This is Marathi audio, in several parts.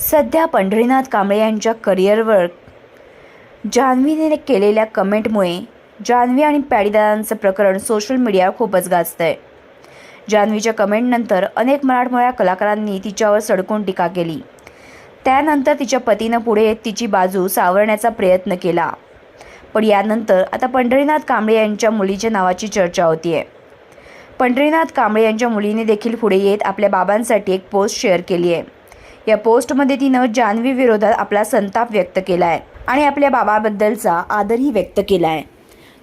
सध्या पंढरीनाथ कांबळे यांच्या करिअरवर जान्हवीने केलेल्या कमेंटमुळे जान्हवी आणि पॅडीदादांचं प्रकरण सोशल मीडियावर खूपच गाजतं आहे जान्हवीच्या कमेंटनंतर अनेक मराठमोळ्या कलाकारांनी तिच्यावर सडकून टीका केली. त्यानंतर तिच्या पतीनं पुढे येत तिची बाजू सावरण्याचा प्रयत्न केला. पण यानंतर आता पंढरीनाथ कांबळे यांच्या मुलीच्या नावाची चर्चा होतीये. पंढरीनाथ कांबळे यांच्या मुलीने देखील पुढे येत आपल्या बाबांसाठी एक पोस्ट शेअर केली आहे या पोस्टमध्ये तिनं जान्हवी विरोधात आपला संताप व्यक्त केला आहे आणि आपल्या बाबाबद्दलचा आदरही व्यक्त केला आहे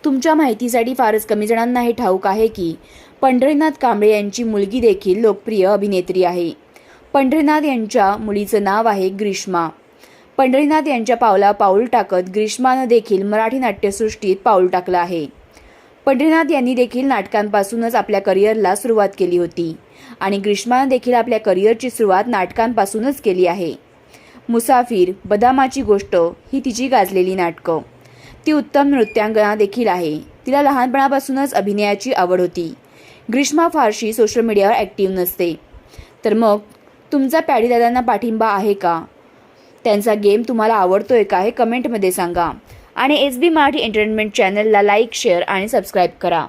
तुमच्या माहितीसाठी फारच कमी जणांना हे ठाऊक आहे की पंढरीनाथ कांबळे यांची मुलगी देखील लोकप्रिय अभिनेत्री आहे. पंढरीनाथ यांच्या मुलीचं नाव आहे ग्रीष्मा. पंढरीनाथ यांच्या पावला पाऊल टाकत ग्रीष्मानं देखील मराठी नाट्यसृष्टीत पाऊल टाकलं आहे. पंढरीनाथ यांनी देखील नाटकांपासूनच आपल्या करिअरला सुरुवात केली होती. आणि ग्रीष्मानं देखील आपल्या करिअरची सुरुवात नाटकांपासूनच केली आहे. मुसाफिर बदामाची गोष्ट ही तिची गाजलेली नाटकं. ती उत्तम नृत्यांगना देखील आहे. तिला लहानपणापासूनच अभिनयाची आवड होती. ग्रीष्मा फारशी सोशल मीडियावर ॲक्टिव्ह नसते. तर मग तुमचा पॅडीदादांना पाठिंबा आहे का? त्यांचा गेम तुम्हाला आवडतोय का हे कमेंटमध्ये सांगा. आणि एस बी मराठी एंटरटेनमेंट चॅनलला लाईक शेअर आणि सबस्क्राईब करा.